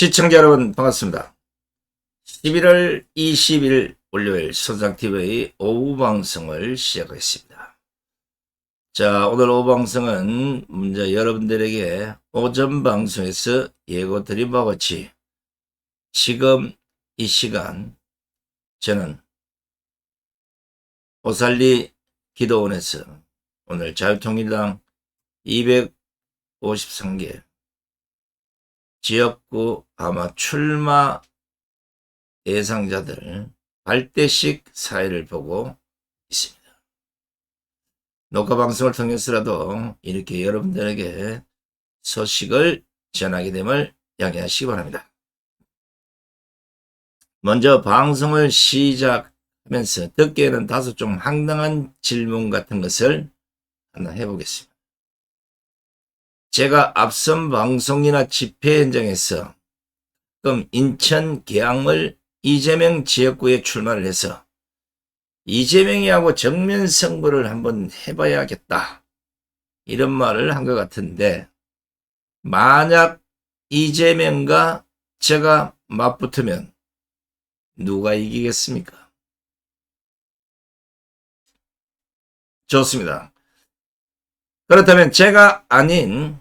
시청자 여러분 반갑습니다. 11월 20일 월요일 소장TV 오후 방송을 시작하겠습니다. 자, 오늘 오후 방송은 먼저 여러분들에게 오전 방송에서 예고 드린 바와 같이 지금 이 시간 저는 오살리 기도원에서 오늘 자유통일당 253개 지역구 아마 출마 예상자들 발대식 사회를 보고 있습니다. 녹화 방송을 통해서라도 이렇게 여러분들에게 소식을 전하게 됨을 양해하시기 바랍니다. 먼저 방송을 시작하면서 듣기에는 다소 좀 황당한 질문 같은 것을 하나 해보겠습니다. 제가 앞선 방송이나 집회 현장에서 그럼 인천 계양을 이재명 지역구에 출마를 해서 이재명이하고 정면 승부를 한번 해봐야겠다. 이런 말을 한 것 같은데 만약 이재명과 제가 맞붙으면 누가 이기겠습니까? 좋습니다. 그렇다면 제가 아닌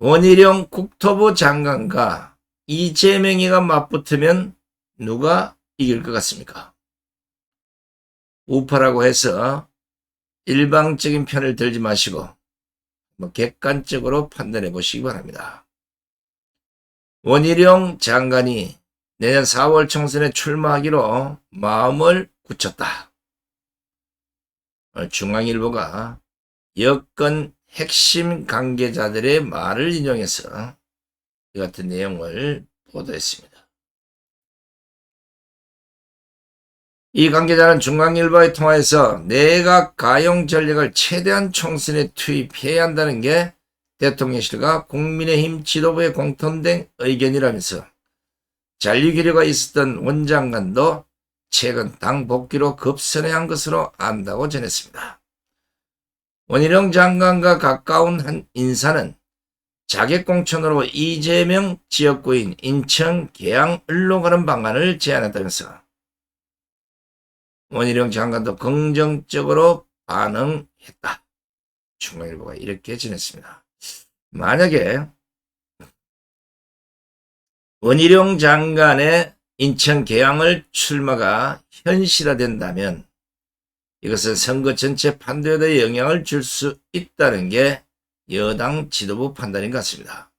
원희룡 국토부 장관과 이재명이가 맞붙으면 누가 이길 것 같습니까? 우파라고 해서 일방적인 편을 들지 마시고 뭐 객관적으로 판단해 보시기 바랍니다. 원희룡 장관이 내년 4월 총선에 출마하기로 마음을 굳혔다. 중앙일보가 여권 핵심 관계자들의 말을 인용해서 이 같은 내용을 보도했습니다. 이 관계자는 중앙일보에 통화해서 내각 가용 전략을 최대한 총선에 투입해야 한다는 게 대통령실과 국민의힘 지도부의 공통된 의견이라면서 잔류기류가 있었던 원장관도 최근 당 복귀로 급선회한 것으로 안다고 전했습니다. 원희룡 장관과 가까운 한 인사는 자객공천으로 이재명 지역구인 인천 계양을로 가는 방안을 제안했다면서 원희룡 장관도 긍정적으로 반응했다. 중앙일보가 이렇게 전했습니다. 만약에 원희룡 장관의 인천 계양을 출마가 현실화된다면 이것은 선거 전체 판도에도 영향을 줄 수 있다는 게 여당 지도부 판단인 것 같습니다.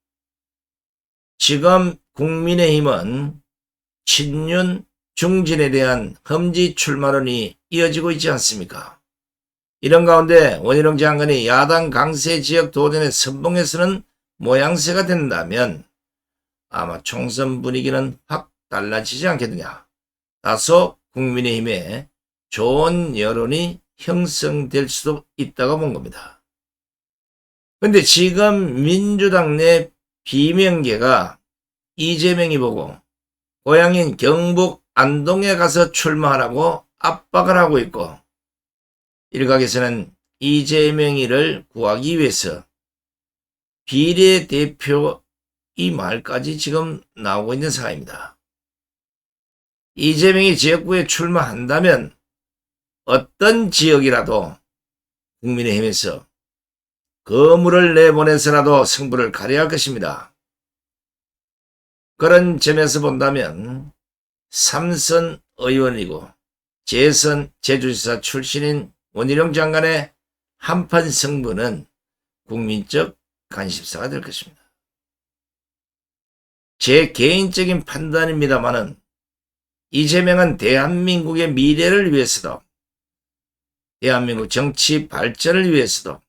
지금 국민의힘은 친윤 중진에 대한 험지 출마론이 이어지고 있지 않습니까? 이런 가운데 원희룡 장관이 야당 강세 지역 도전에 선봉해서는 모양새가 된다면 아마 총선 분위기는 확 달라지지 않겠느냐. 다소 국민의힘에 좋은 여론이 형성될 수도 있다고 본 겁니다. 근데 지금 민주당 내 비명계가 이재명이 보고 고향인 경북 안동에 가서 출마하라고 압박을 하고 있고 일각에서는 이재명이를 구하기 위해서 비례대표 이 말까지 지금 나오고 있는 상황입니다. 이재명이 지역구에 출마한다면 어떤 지역이라도 국민의힘에서 거물을 내보내서라도 승부를 가려야 할 것입니다. 그런 점에서 본다면 삼선 의원이고 재선 제주지사 출신인 원희룡 장관의 한판 승부는 국민적 관심사가 될 것입니다. 제 개인적인 판단입니다만은 이재명은 대한민국의 미래를 위해서도 대한민국 정치 발전을 위해서도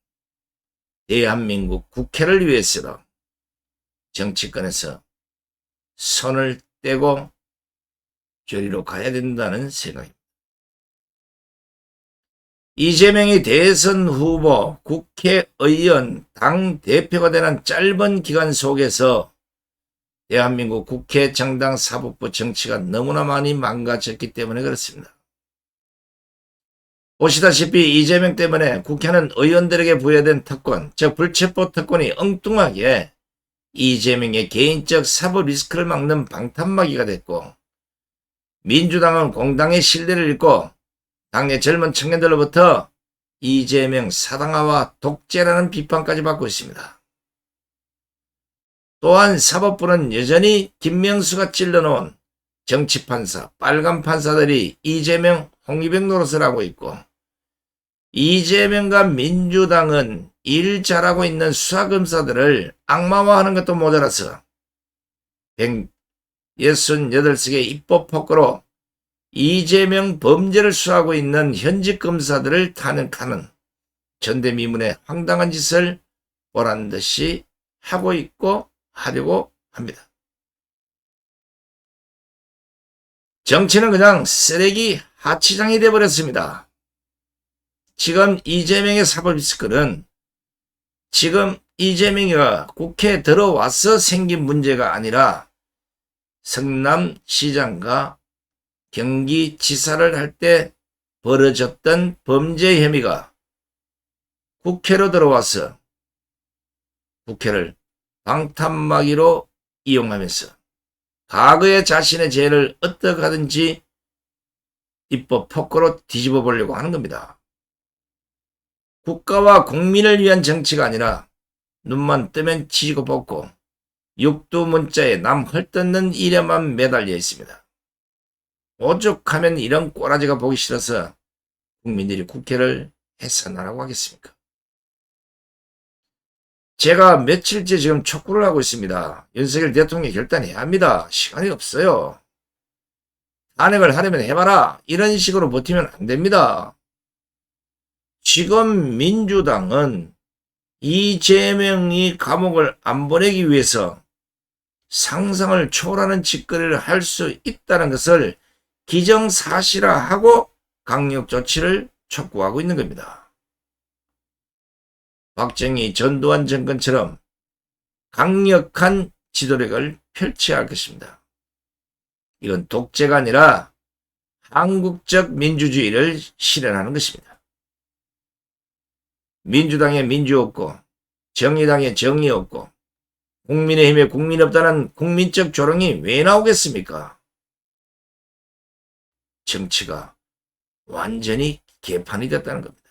대한민국 국회를 위해서도 정치권에서 손을 떼고 저리로 가야 된다는 생각입니다. 이재명이 대선 후보, 국회의원, 당 대표가 되는 짧은 기간 속에서 대한민국 국회 정당 사법부 정치가 너무나 많이 망가졌기 때문에 그렇습니다. 보시다시피 이재명 때문에 국회는 의원들에게 부여된 특권, 즉 불체포 특권이 엉뚱하게 이재명의 개인적 사법 리스크를 막는 방탄막이가 됐고 민주당은 공당의 신뢰를 잃고 당내 젊은 청년들로부터 이재명 사당화와 독재라는 비판까지 받고 있습니다. 또한 사법부는 여전히 김명수가 찔러놓은 정치판사, 빨간 판사들이 이재명, 홍위병 노릇을 하고 있고 이재명과 민주당은 일 잘하고 있는 수사검사들을 악마화하는 것도 모자라서 168석의 입법 폭거로 이재명 범죄를 수하고 있는 현직 검사들을 탄핵하는 전대미문의 황당한 짓을 보란 듯이 하고 있고 하려고 합니다. 정치는 그냥 쓰레기 하치장이 되어버렸습니다. 지금 이재명의 사법 리스크는 지금 이재명이가 국회에 들어와서 생긴 문제가 아니라 성남시장과 경기지사를 할 때 벌어졌던 범죄 혐의가 국회로 들어와서 국회를 방탄막이로 이용하면서 과거의 자신의 죄를 어떻게 하든지 입법 폭거로 뒤집어 보려고 하는 겁니다. 국가와 국민을 위한 정치가 아니라 눈만 뜨면 치고 벗고 육두 문자에 남 헐뜯는 일에만 매달려 있습니다. 오죽하면 이런 꼬라지가 보기 싫어서 국민들이 국회를 해산하라고 하겠습니까? 제가 며칠째 지금 촉구를 하고 있습니다. 윤석열 대통령이 결단해야 합니다. 시간이 없어요. 탄핵을 하려면 해봐라. 이런 식으로 버티면 안 됩니다. 지금 민주당은 이재명이 감옥을 안 보내기 위해서 상상을 초월하는 짓거리를 할 수 있다는 것을 기정사실화하고 강력 조치를 촉구하고 있는 겁니다. 박정희 전두환 정권처럼 강력한 지도력을 펼쳐야 할 것입니다. 이건 독재가 아니라 한국적 민주주의를 실현하는 것입니다. 민주당에 민주 없고 정의당에 정의 없고 국민의힘에 국민 없다는 국민적 조롱이 왜 나오겠습니까? 정치가 완전히 개판이 됐다는 겁니다.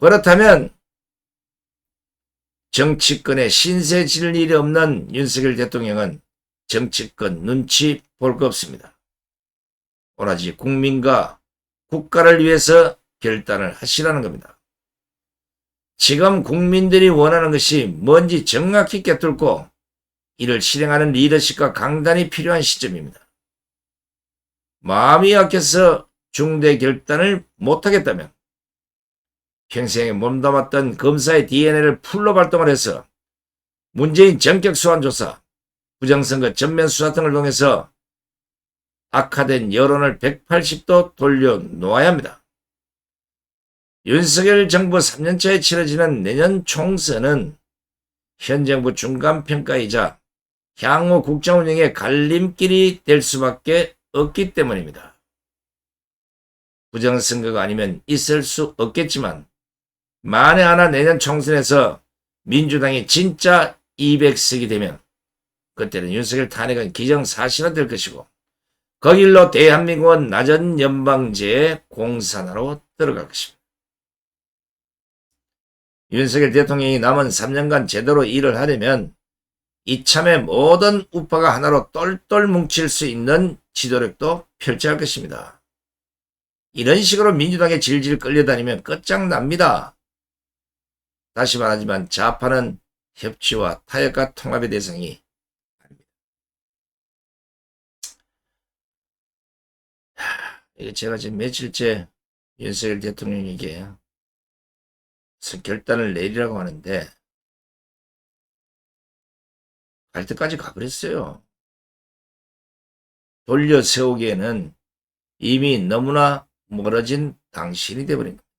그렇다면 정치권에 신세 질 일이 없는 윤석열 대통령은 정치권 눈치 볼 거 없습니다. 오로지 국민과 국가를 위해서 결단을 하시라는 겁니다. 지금 국민들이 원하는 것이 뭔지 정확히 꿰뚫고 이를 실행하는 리더십과 강단이 필요한 시점입니다. 마음이 약해서 중대 결단을 못하겠다면 평생에 몸담았던 검사의 DNA를 풀로 발동을 해서 문재인 전격 소환조사, 부정선거 전면 수사 등을 통해서 악화된 여론을 180도 돌려놓아야 합니다. 윤석열 정부 3년차에 치러지는 내년 총선은 현 정부 중간평가이자 향후 국정 운영의 갈림길이 될 수밖에 없기 때문입니다. 부정선거가 아니면 있을 수 없겠지만 만에 하나 내년 총선에서 민주당이 진짜 200석이 되면 그때는 윤석열 탄핵은 기정사실화될 것이고 그 길로 대한민국은 낮은 연방제의 공산화로 들어갈 것입니다. 윤석열 대통령이 남은 3년간 제대로 일을 하려면 이참에 모든 우파가 하나로 똘똘 뭉칠 수 있는 지도력도 펼쳐야 할 것입니다. 이런 식으로 민주당에 질질 끌려다니면 끝장납니다. 다시 말하지만 좌파는 협치와 타협과 통합의 대상이 아닙니다. 이게 제가 지금 며칠째 윤석열 대통령에게 결단을 내리라고 하는데 갈 때까지 가버렸어요. 돌려 세우기에는 이미 너무나 멀어진 당신이 되버린 겁니다.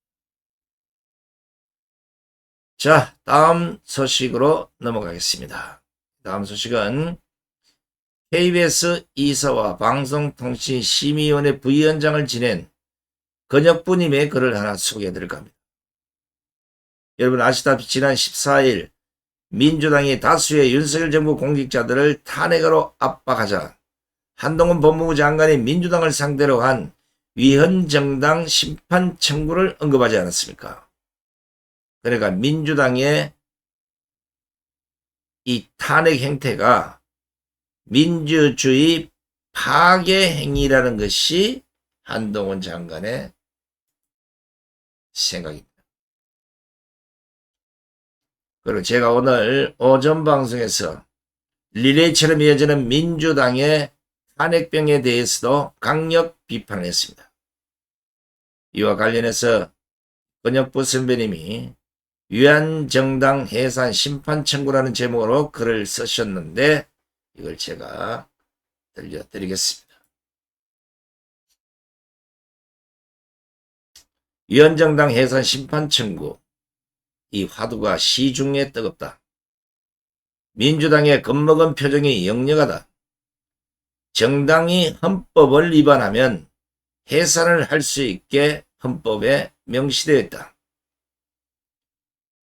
자, 다음 소식으로 넘어가겠습니다. 다음 소식은 KBS 이사와 방송통신심의위원회 부위원장을 지낸 건혁부님의 글을 하나 소개해 드릴까 합니다. 여러분 아시다시피 지난 14일 민주당이 다수의 윤석열 정부 공직자들을 탄핵으로 압박하자 한동훈 법무부 장관이 민주당을 상대로 한 위헌정당 심판 청구를 언급하지 않았습니까? 그러니까 민주당의 이 탄핵 행태가 민주주의 파괴 행위라는 것이 한동훈 장관의 생각입니다. 그리고 제가 오늘 오전 방송에서 리레이처럼 이어지는 민주당의 탄핵병에 대해서도 강력 비판을 했습니다. 이와 관련해서 권혁부 선배님이 위안정당 해산 심판 청구라는 제목으로 글을 쓰셨는데 이걸 제가 들려드리겠습니다. 위원정당 해산 심판 청구 이 화두가 시중에 뜨겁다. 민주당의 겁먹은 표정이 역력하다. 정당이 헌법을 위반하면 해산을 할 수 있게 헌법에 명시되어 있다.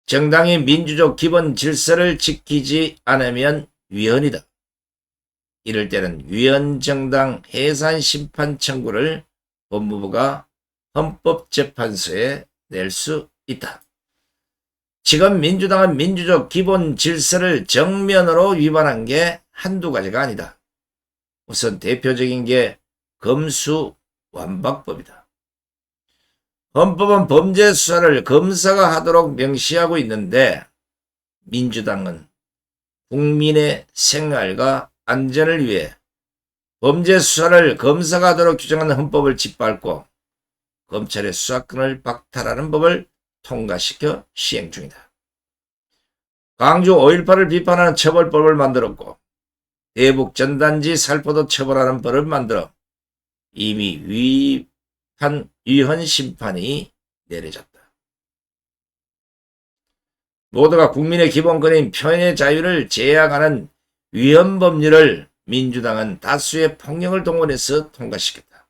정당이 민주적 기본 질서를 지키지 않으면 위헌이다. 이럴 때는 위헌정당 해산 심판 청구를 법무부가 헌법재판소에 낼 수 있다. 지금 민주당은 민주적 기본 질서를 정면으로 위반한 게 한두 가지가 아니다. 우선 대표적인 게 검수완박법이다. 헌법은 범죄 수사를 검사가 하도록 명시하고 있는데 민주당은 국민의 생활과 안전을 위해 범죄 수사를 검사가 하도록 규정하는 헌법을 짓밟고 검찰의 수사권을 박탈하는 법을 통과시켜 시행 중이다. 광주 5.18을 비판하는 처벌법을 만들었고 대북 전단지 살포도 처벌하는 법을 만들어 이미 위 판 위헌 심판이 내려졌다. 모두가 국민의 기본권인 표현의 자유를 제약하는 위헌 법률을 민주당은 다수의 폭력을 동원해서 통과시켰다.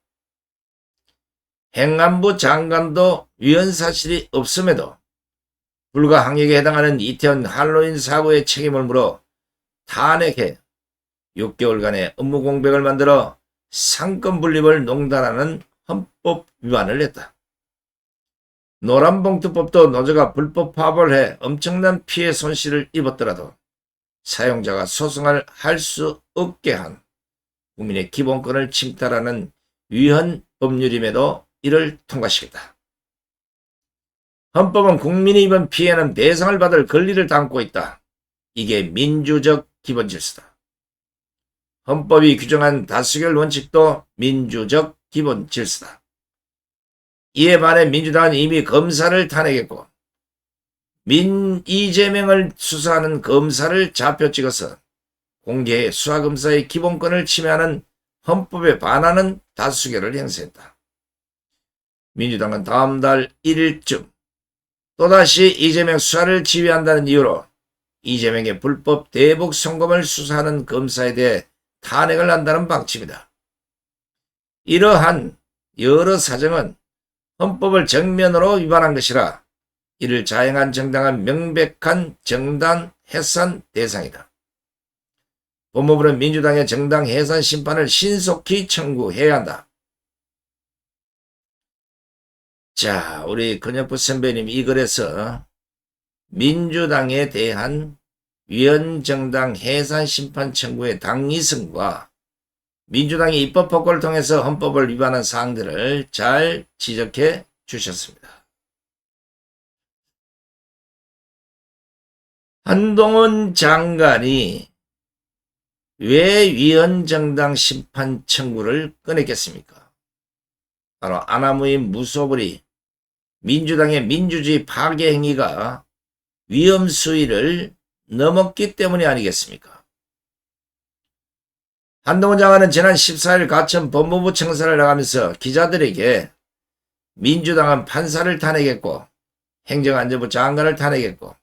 행안부 장관도 위헌 사실이 없음에도 불가 항역에 해당하는 이태원 할로윈 사고의 책임을 물어 탄핵해 6개월간의 업무 공백을 만들어 상권 분립을 농단하는 헌법 위반을 했다. 노란봉투법도 노조가 불법 파업을 해 엄청난 피해 손실을 입었더라도 사용자가 소송을 할 수 없게 한 국민의 기본권을 침탈하는 위헌 법률임에도 이를 통과시켰다. 헌법은 국민이 입은 피해는 배상을 받을 권리를 담고 있다. 이게 민주적 기본 질서다. 헌법이 규정한 다수결 원칙도 민주적 기본 질서다. 이에 반해 민주당은 이미 검사를 탄핵했고 민 이재명을 수사하는 검사를 좌표 찍어서 공개해 수사검사의 기본권을 침해하는 헌법에 반하는 다수결을 행사했다. 민주당은 다음 달 1일쯤 또다시 이재명 수사를 지휘한다는 이유로 이재명의 불법 대북 송금을 수사하는 검사에 대해 탄핵을 한다는 방침이다. 이러한 여러 사정은 헌법을 정면으로 위반한 것이라 이를 자행한 정당은 명백한 정당 해산 대상이다. 법무부는 민주당의 정당 해산 심판을 신속히 청구해야 한다. 자, 우리 근혁부 선배님 이 글에서 민주당에 대한 위헌정당 해산 심판 청구의 당위성과 민주당이 입법폭거를 통해서 헌법을 위반한 사항들을 잘 지적해 주셨습니다. 한동훈 장관이 왜 위헌정당 심판 청구를 꺼냈겠습니까? 바로 아나무인 무소불위 민주당의 민주주의 파괴 행위가 위험 수위를 넘었기 때문이 아니겠습니까? 한동훈 장관은 지난 14일 가천 법무부 청사를 나가면서 기자들에게 민주당은 판사를 탄핵했고 행정안전부 장관을 탄핵했고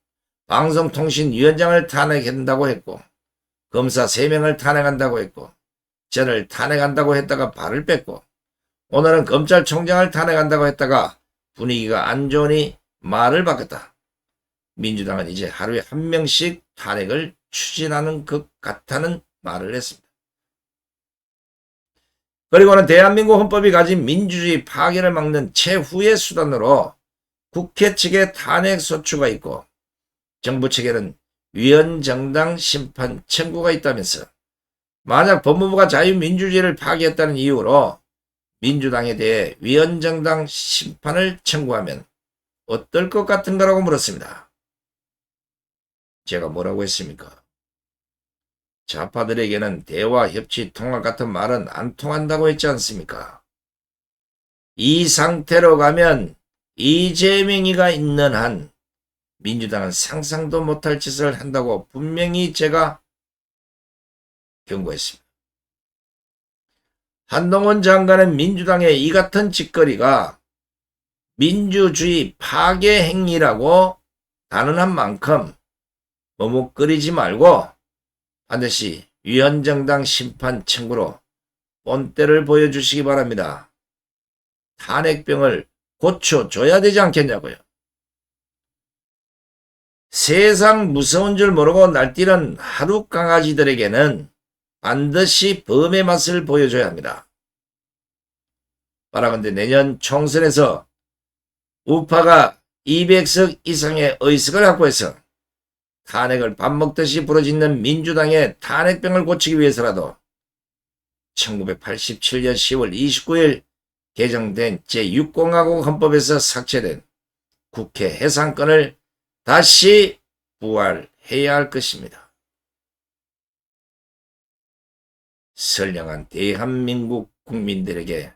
방송통신위원장을 탄핵한다고 했고 검사 3명을 탄핵한다고 했고 저를 탄핵한다고 했다가 발을 뺐고 오늘은 검찰총장을 탄핵한다고 했다가 분위기가 안 좋으니 말을 바꿨다. 민주당은 이제 하루에 한 명씩 탄핵을 추진하는 것 같다는 말을 했습니다. 그리고는 대한민국 헌법이 가진 민주주의 파괴를 막는 최후의 수단으로 국회 측에 탄핵 소추가 있고 정부 측에는 위헌정당 심판 청구가 있다면서 만약 법무부가 자유민주주의를 파괴했다는 이유로 민주당에 대해 위헌정당 심판을 청구하면 어떨 것 같은가라고 물었습니다. 제가 뭐라고 했습니까? 좌파들에게는 대화, 협치, 통합 같은 말은 안 통한다고 했지 않습니까? 이 상태로 가면 이재명이가 있는 한 민주당은 상상도 못할 짓을 한다고 분명히 제가 경고했습니다. 한동훈 장관은 민주당의 이 같은 짓거리가 민주주의 파괴 행위라고 단언한 만큼 머뭇거리지 말고 반드시 위헌정당 심판 청구로 본때를 보여주시기 바랍니다. 탄핵병을 고쳐줘야 되지 않겠냐고요. 세상 무서운 줄 모르고 날뛰는 하루 강아지들에게는 반드시 범의 맛을 보여줘야 합니다. 바라건대 내년 총선에서 우파가 200석 이상의 의석을 확보해서 탄핵을 밥 먹듯이 부러짓는 민주당의 탄핵병을 고치기 위해서라도 1987년 10월 29일 개정된 제6공화국 헌법에서 삭제된 국회 해산권을 다시 부활해야 할 것입니다. 선량한 대한민국 국민들에게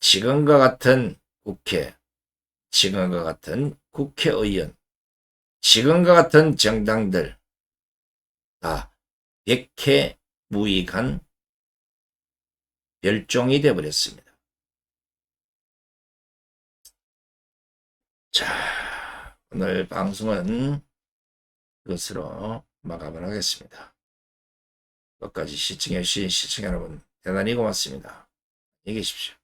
지금과 같은 국회, 지금과 같은 국회의원, 지금과 같은 정당들 다 백해 무익한 멸종이 되어버렸습니다. 자, 오늘 방송은 이것으로 마감을 하겠습니다. 끝까지 시청해주신 시청자 여러분 대단히 고맙습니다. 안녕히 계십시오.